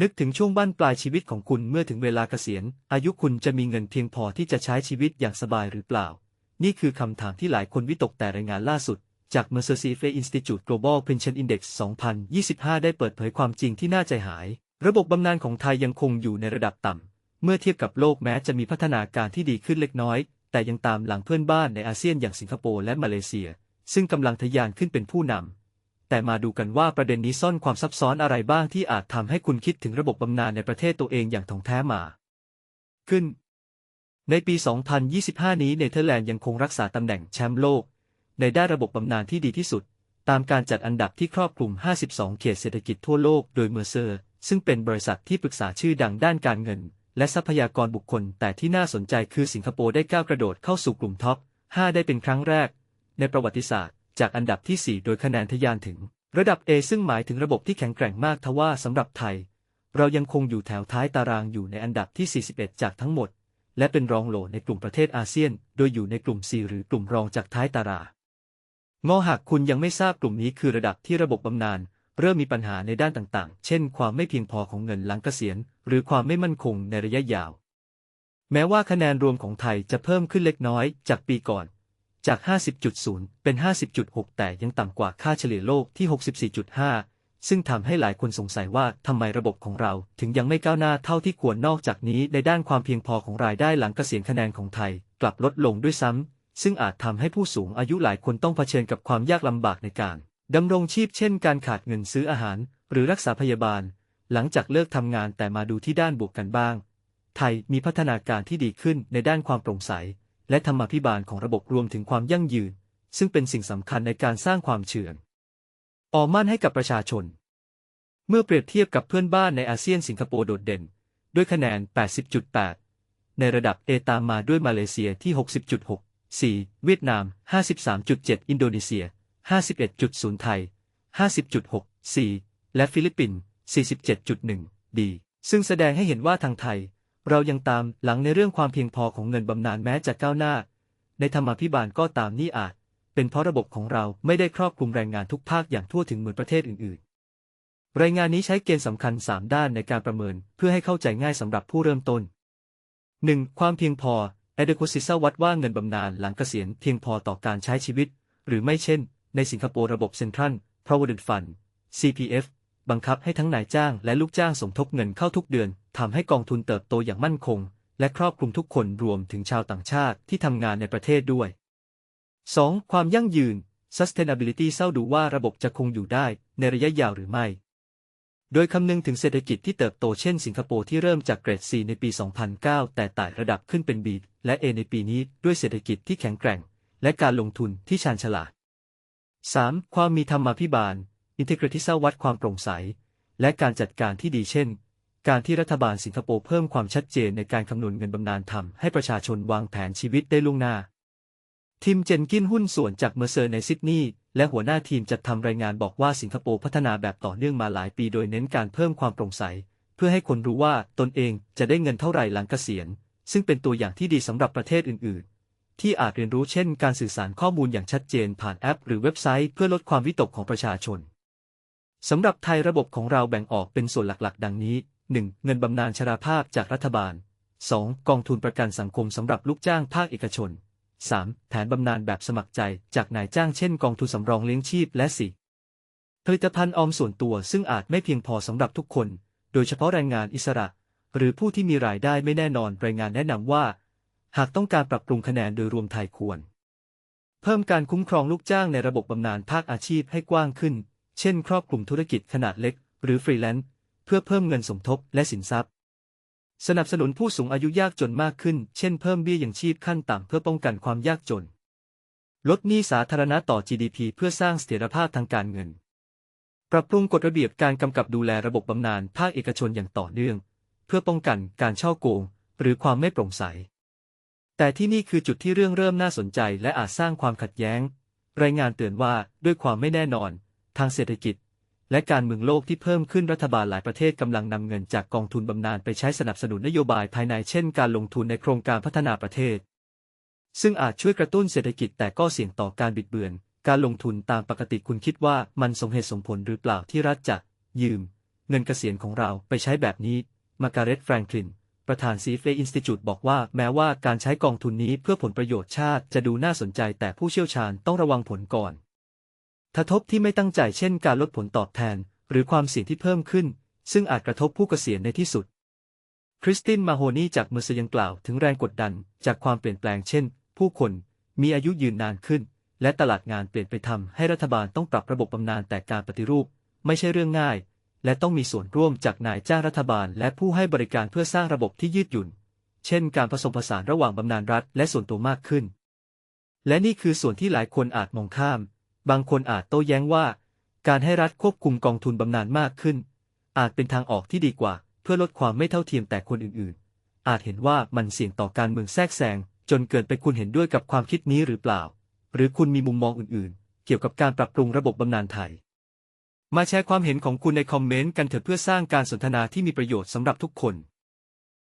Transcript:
นึกถึงช่วงบั้นปลายชีวิตของคุณเมื่อถึงเวลาเกษียณ อายุคุณจะมีเงินเพียงพอที่จะใช้ชีวิตอย่างสบายหรือเปล่า นี่คือคำถามที่หลายคนวิตกแต่รายงานล่าสุด จาก Mercer Institute Global Pension Index 2025 ได้เปิดเผยความจริงที่น่าใจหาย ระบบบำนาญของไทยยังคงอยู่ในระดับต่ำ เมื่อเทียบกับโลกแม้จะมีพัฒนาการที่ดีขึ้นเล็กน้อย แต่ยังตามหลังเพื่อนบ้านในอาเซียนอย่างสิงคโปร์และมาเลเซีย ซึ่งกำลังทะยานขึ้นเป็นผู้นำ แต่มาดูกันว่าประเด็นนี้ซ่อนความซับซ้อนอะไรบ้างที่อาจทำให้คุณคิดถึงระบบบำนาญในประเทศตัวเองอย่างถ่องแท้มา ขึ้น ในปี 2025 นี้เนเธอร์แลนด์ยังคงรักษาตำแหน่งแชมป์โลก ในด้านระบบบำนาญที่ดีที่สุด ตามการจัดอันดับที่ครอบคลุม 52 เขตเศรษฐกิจทั่วโลกโดยเมอร์เซอร์ ซึ่งเป็นบริษัทที่ปรึกษาชื่อดังด้านการเงิน และทรัพยากรบุคคล แต่ที่น่าสนใจคือสิงคโปร์ได้ก้าวกระโดดเข้าสู่กลุ่มท็อป 5 ได้เป็นครั้งแรก ในประวัติศาสตร์ จากอันดับที่ 4 โดยคะแนนทะยานถึง ระดับ A ซึ่งหมายถึงระบบที่แข็งแกร่งมากทว่าสำหรับไทย เรายังคงอยู่แถวท้ายตารางอยู่ในอันดับที่ 41 จากทั้งหมด และเป็นรองโหลในกลุ่มประเทศอาเซียน โดยอยู่ในกลุ่ม4หรือกลุ่มรองจากท้ายตารางงอหากคุณยังไม่ทราบกลุ่มนี้คือระดับที่ระบบบำนาญเริ่มมีปัญหาในด้านต่างๆ เช่น ความไม่เพียงพอของเงินหลังเกษียณ หรือความไม่มั่นคงในระยะยาว แม้ว่าคะแนนรวมของไทยจะเพิ่มขึ้นเล็กน้อยจากปีก่อน จาก 50.0 เป็น 50.6 แต่ยังต่ำกว่าค่าเฉลี่ยโลกที่ 64.5 ซึ่งทำให้หลายคนสงสัยว่าทำไมระบบของเราถึงยังไม่ก้าวหน้าเท่าที่ควรนอกจากนี้ในด้านความเพียงพอของรายได้หลังเกษียณคะแนนของไทย กลับลดลงด้วยซ้ำ ซึ่งอาจทำให้ผู้สูงอายุหลายคนต้องเผชิญกับความยากลำบากในการดำรงชีพเช่นการขาดเงินซื้ออาหาร หรือรักษาพยาบาล หลังจากเลิกทำงานแต่มาดูที่ด้านบวกกันบ้าง ไทยมีพัฒนาการที่ดีขึ้นในด้านความโปร่งใส และธรรมาภิบาลของระบบรวมถึงความยั่งยืน ซึ่งเป็นสิ่งสำคัญในการสร้างความเชื่อออมั่นให้กับประชาชน เมื่อเปรียบเทียบกับเพื่อนบ้านในอาเซียนสิงคโปร์โดดเด่น ด้วยคะแนน 80.8 ในระดับ A ตามมาด้วยมาเลเซียที่ 60.6 4 เวียดนาม 53.7 อินโดนีเซีย 51.0 ไทย 50.6 4 และฟิลิปปินส์47.1 ดี ซึ่งแสดงให้เห็นว่าทางไทย เรายังตามหลังในเรื่องความเพียงพอของเงินบำนาญแม้จะก้าวหน้า ในธรรมาภิบาลก็ตามนี่อาจ เป็นเพราะระบบของเราไม่ได้ครอบคลุมแรงงานทุกภาคอย่างทั่วถึงเหมือนประเทศอื่นๆ รายงานนี้ใช้เกณฑ์สำคัญ 3 ด้านในการประเมินเพื่อให้เข้าใจง่ายสำหรับผู้เริ่มต้น 1. ความเพียงพอ adequacy วัดว่าเงินบำนาญหลังเกษียณเพียงพอต่อการใช้ชีวิต หรือไม่เช่น ในสิงคโปร์ระบบ Central Provident Fund CPF บังคับให้ทั้งนายจ้างและลูกจ้างสมทบเงินเข้าทุกเดือน ทำให้กองทุนเติบโตอย่างมั่นคง และครอบคลุมทุกคนรวมถึงชาวต่างชาติที่ทำงานในประเทศด้วย 2. ความยั่งยืน sustainability เศร้าดูว่าระบบจะคงอยู่ได้ในระยะยาวหรือไม่ โดยคำนึงถึงเศรษฐกิจที่เติบโตเช่นสิงคโปร์ที่เริ่มจากเกรด C ในปี 2009 แต่ไต่ระดับขึ้นเป็น B และ A ในปีนี้ด้วยเศรษฐกิจที่แข็งแกร่ง และการลงทุนที่ชาญฉลาด 3. ความมีธรรมาภิบาล integrity เศร้าวัดความโปร่งใส และการจัดการที่ดีเช่น การที่รัฐบาลสิงคโปร์เพิ่มความชัดเจนในการคำนวณเงินบำนาญทำให้ประชาชนวางแผนชีวิตได้ล่วงหน้า ทีมเจนกินหุ้นส่วนจากเมอร์เซอร์ในซิดนีย์และหัวหน้าทีมจัดทำรายงานบอกว่าสิงคโปร์พัฒนาแบบต่อเนื่องมาหลายปีโดยเน้นการเพิ่มความโปร่งใส เพื่อให้คนรู้ว่าตนเองจะได้เงินเท่าไหร่หลังเกษียณ ซึ่งเป็นตัวอย่างที่ดีสำหรับประเทศอื่น ๆ ที่อาจเรียนรู้เช่น การสื่อสารข้อมูลอย่างชัดเจนผ่านแอป หรือเว็บไซต์เพื่อลดความวิตกของประชาชนสำหรับไทยระบบของเราแบ่งออกเป็นส่วนหลัก ๆ ดังนี้ 1. เงินบำนาญชราภาพจากรัฐบาล 2. กองทุนประกันสังคมสำหรับลูกจ้างภาคเอกชน 3. แผนบำนาญแบบสมัครใจจากนายจ้างเช่นกองทุนสำรองเลี้ยงชีพและ 4. ผลิตภัณฑ์ออมส่วนตัวซึ่งอาจไม่เพียงพอสำหรับทุกคน โดยเฉพาะแรงงานอิสระ หรือผู้ที่มีรายได้ไม่แน่นอนรายงานแนะนำว่า หากต้องการปรับปรุงคะแนนโดยรวมไทยควร เพิ่มการคุ้มครองลูกจ้างในระบบบำนาญภาคอาชีพให้กว้างขึ้น เช่น ครอบคลุมธุรกิจขนาดเล็ก หรือฟรีแลนซ์ พื่อเพิ่มเงินสมทบและสินทรัพย์ สนับสนุนผู้สูงอายุยากจนมากขึ้น เช่นเพิ่มเบี้ยยังชีพขั้นต่ำเพื่อป้องกันความยากจน ลดหนี้สาธารณะต่อ GDP เพื่อสร้างเสถียรภาพทางการเงิน ปรับปรุงกฎระเบียบการกำกับดูแลระบบบำนาญภาคเอกชนอย่างต่อเนื่อง เพื่อป้องกันการช่อโกง หรือความไม่โปร่งใส แต่ที่นี่คือจุดที่เรื่องเริ่มน่าสนใจและอาจสร้างความขัดแย้ง รายงานเตือนว่าด้วยความไม่แน่นอน ทางเศรษฐกิจ และการเมืองโลกที่เพิ่มขึ้นรัฐบาลหลายประเทศกำลังนำเงินจากกองทุนบำนาญไปใช้สนับสนุนนโยบายภายในเช่นการลงทุนในโครงการพัฒนาประเทศ ซึ่งอาจช่วยกระตุ้นเศรษฐกิจแต่ก็เสี่ยงต่อการบิดเบือน การลงทุนตามปกติคุณคิดว่ามันสมเหตุสมผลหรือเปล่าที่รัฐจะยืม เงินเกษียณของเราไปใช้แบบนี้ มาการ์เร็ตแฟรงคลินประธานซีเฟอินสติจูตบอกว่าแม้ว่าการใช้กองทุนนี้เพื่อผลประโยชน์ชาติจะดูน่าสนใจแต่ผู้เชี่ยวชาญต้องระวังผลก่อน กระทบที่ไม่ตั้งใจเช่นการลดผลตอบแทน หรือความเสี่ยงที่เพิ่มขึ้น ซึ่งอาจกระทบผู้เกษียณในที่สุด คริสตินมาโฮนีจากเมอร์เซยังกล่าวถึงแรงกดดันจากความเปลี่ยนแปลงเช่น ผู้คนมีอายุยืนนานขึ้น และตลาดงานเปลี่ยนไปทำให้รัฐบาลต้องปรับระบบบำนาญแต่การปฏิรูป ไม่ใช่เรื่องง่าย และต้องมีส่วนร่วมจากนายจ้างรัฐบาล และผู้ให้บริการเพื่อสร้างระบบที่ยืดหยุ่น เช่น การผสมผสานระหว่างบำนาญรัฐ และส่วนตัวมากขึ้น และนี่คือส่วนที่หลายคนอาจมองข้าม บางคนอาจโต้แย้งว่า การให้รัฐควบคุมกองทุนบำนาญมากขึ้น อาจเป็นทางออกที่ดีกว่า เพื่อลดความไม่เท่าเทียมแต่คนอื่นๆ อาจเห็นว่ามันเสี่ยงต่อการเมืองแทรกแซงจนเกินไปคุณเห็นด้วยกับความคิดนี้หรือเปล่า หรือคุณมีมุมมองอื่นๆ เกี่ยวกับการปรับปรุงระบบบำนาญไทย มาแชร์ความเห็นของคุณในคอมเมนต์กันเถอะเพื่อสร้างการสนทนาที่มีประโยชน์สำหรับทุกคน